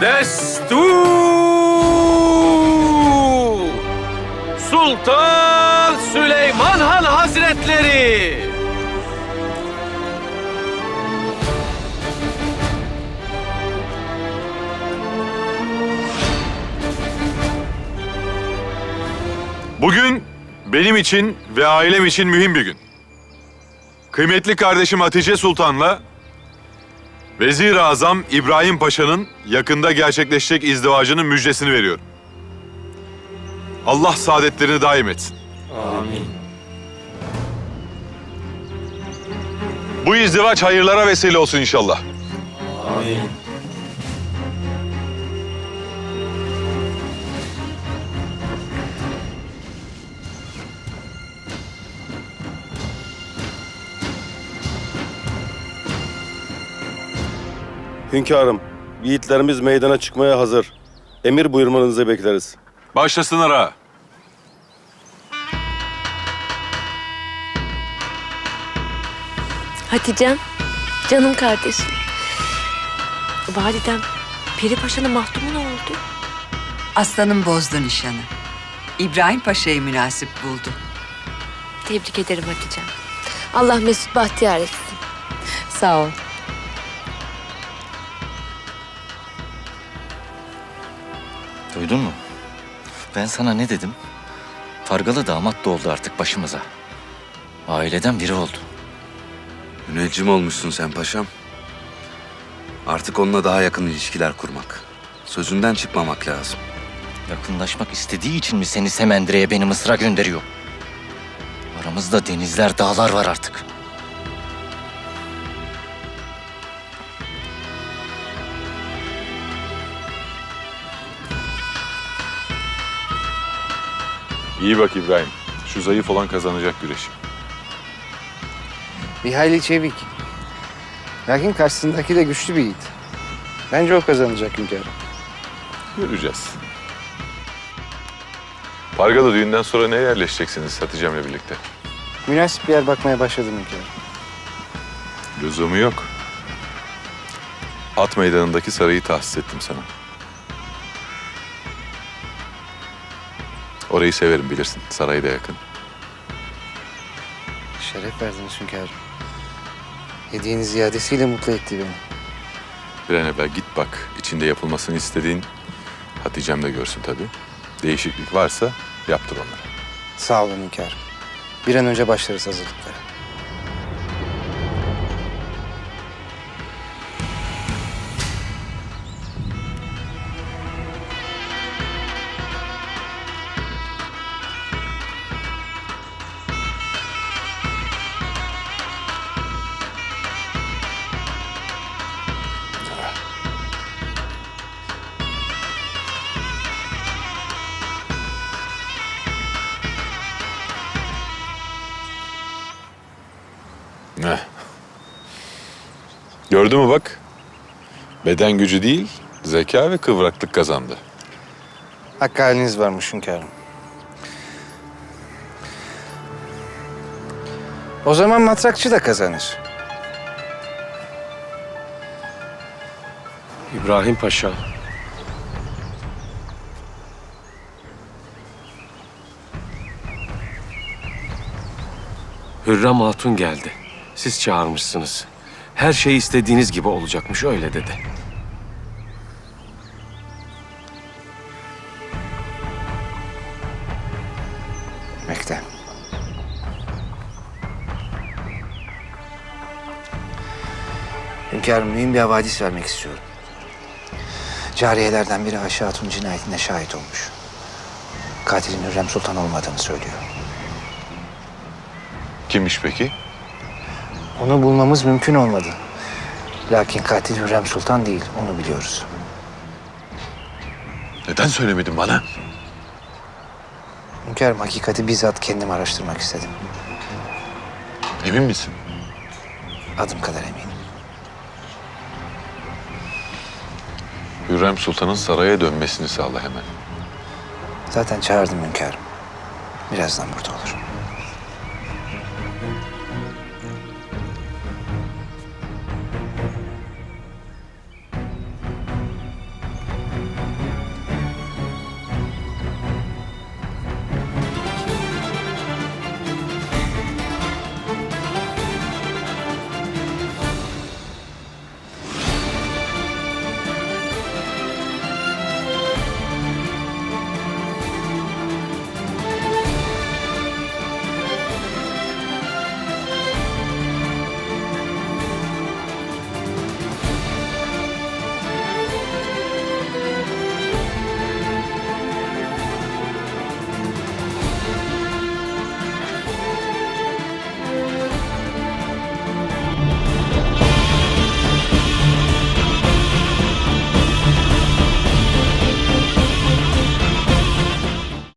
Destur! Sultan Süleyman Han Hazretleri! Bugün benim için ve ailem için mühim bir gün. Kıymetli kardeşim Hatice Sultan'la Vezir-i Azam İbrahim Paşa'nın yakında gerçekleşecek izdivacının müjdesini veriyorum. Allah saadetlerini daim etsin. Amin. Bu izdivaç hayırlara vesile olsun inşallah. Hünkârım, yiğitlerimiz meydana çıkmaya hazır. Emir buyurmanızı bekleriz. Başlasınlar ha. Hatice'm, canım kardeşim. Validem, Peri Paşa'nın mahdumu ne oldu? Aslanım bozdu nişanı. İbrahim Paşa'yı münasip buldu. Tebrik ederim Hatice'm. Allah Mesut bahtiyar etsin. Sağ ol. Duydun mu? Ben sana ne dedim? Fargalı damat da oldu artık başımıza. Aileden biri oldu. Müneccim olmuşsun sen paşam. Artık onunla daha yakın ilişkiler kurmak. Sözünden çıkmamak lazım. Yakınlaşmak istediği için mi seni Semendire'ye beni Mısır'a gönderiyor? Aramızda denizler, dağlar var artık. İyi bak İbrahim. Şu zayıf olan kazanacak güreşi. Bir hayli çevik. Lakin karşısındaki de güçlü bir yiğit. Bence o kazanacak hünkârım. Göreceğiz. Pargalı düğünden sonra nereye yerleşeceksiniz Hatice'mle birlikte? Münasip bir yer bakmaya başladım hünkârım. Lüzumu yok. At meydanındaki sarayı tahsis ettim sana. Orayı severim bilirsin. Saray da yakın. Şeref verdiniz hünkârım. Hediyeniz ziyadesiyle mutlu etti beni. Bir an evvel git bak. İçinde yapılmasını istediğin Hatice'm de görsün tabii. Değişiklik varsa yaptır onları. Sağ olun hünkârım. Bir an önce başlarız hazırlıklara. Ne? Gördün mü bak? Beden gücü değil, zeka ve kıvraklık kazandı. Hakkı haliniz varmış hünkârım. O zaman matrakçı da kazanır. İbrahim Paşa. Hürrem Hatun geldi. Siz çağırmışsınız. Her şey istediğiniz gibi olacakmış öyle dedi. Bekle. Hünkârım mühim bir havadis vermek istiyorum. Cariyelerden biri Ayşe Hatun cinayetine şahit olmuş. Katilin Hürrem Sultan olmadığını söylüyor. Kimmiş peki? Onu bulmamız mümkün olmadı. Lakin katil Hürrem Sultan değil, onu biliyoruz. Neden söylemedin bana? Hünkârım hakikati bizzat kendim araştırmak istedim. Emin misin? Adım kadar eminim. Hürrem Sultan'ın saraya dönmesini sağla hemen. Zaten çağırdım hünkârım. Birazdan burada olur.